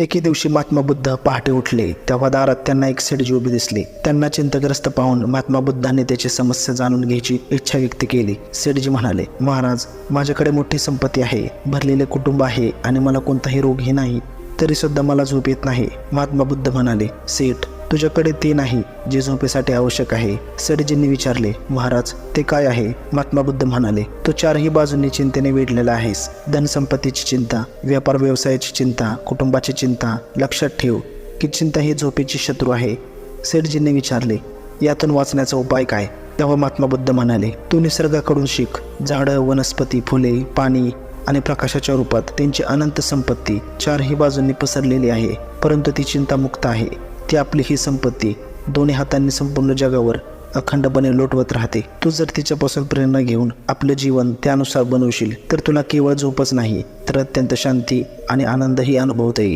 एके दिवशी महात्मा बुद्ध पहाटे उठले. तेव्हा दारात त्यांना एक सेठजी उभी दिसली. त्यांना चिंतग्रस्त पाहून महात्मा बुद्धांनी त्याची समस्या जाणून घ्यायची इच्छा व्यक्त केली. सेठजी म्हणाले महाराज माझ्याकडे मोठी संपत्ती आहे भरलेले कुटुंब आहे आणि मला कोणताही रोगही नाही तरी सुद्धा मला झोप येत नाही. महात्मा बुद्ध म्हणाले सेठ तुझ्याकडे ते नाही जे झोपेसाठी आवश्यक आहे. सरजींनी विचारले महाराज ते काय आहे? महात्मा बुद्ध म्हणाले तू चारही बाजूंनी चिंतेने वेढलेला आहेस. धनसंपत्तीची चिंता व्यापार व्यवसायाची चिंता कुटुंबाची चिंता लक्षात ठेव की चिंता ही झोपेची शत्रू आहे. सेठजींनी विचारले यातून वाचण्याचा उपाय काय? तेव्हा महात्मा बुद्ध म्हणाले तू निसर्गाकडून शिक. झाडं वनस्पती फुले पाणी आणि प्रकाशाच्या रूपात त्यांची अनंत संपत्ती चारही बाजूंनी पसरलेली आहे परंतु ती चिंतामुक्त आहे. ती आपली ही संपत्ती दोन्ही हातांनी संपूर्ण जगावर अखंडपणे लोटवत राहते. तू जर तिच्यापासून प्रेरणा घेऊन आपलं जीवन त्यानुसार बनवशील तर तुला केवळ झोपच नाही तर अत्यंत शांती आणि आनंदही अनुभवता येईल.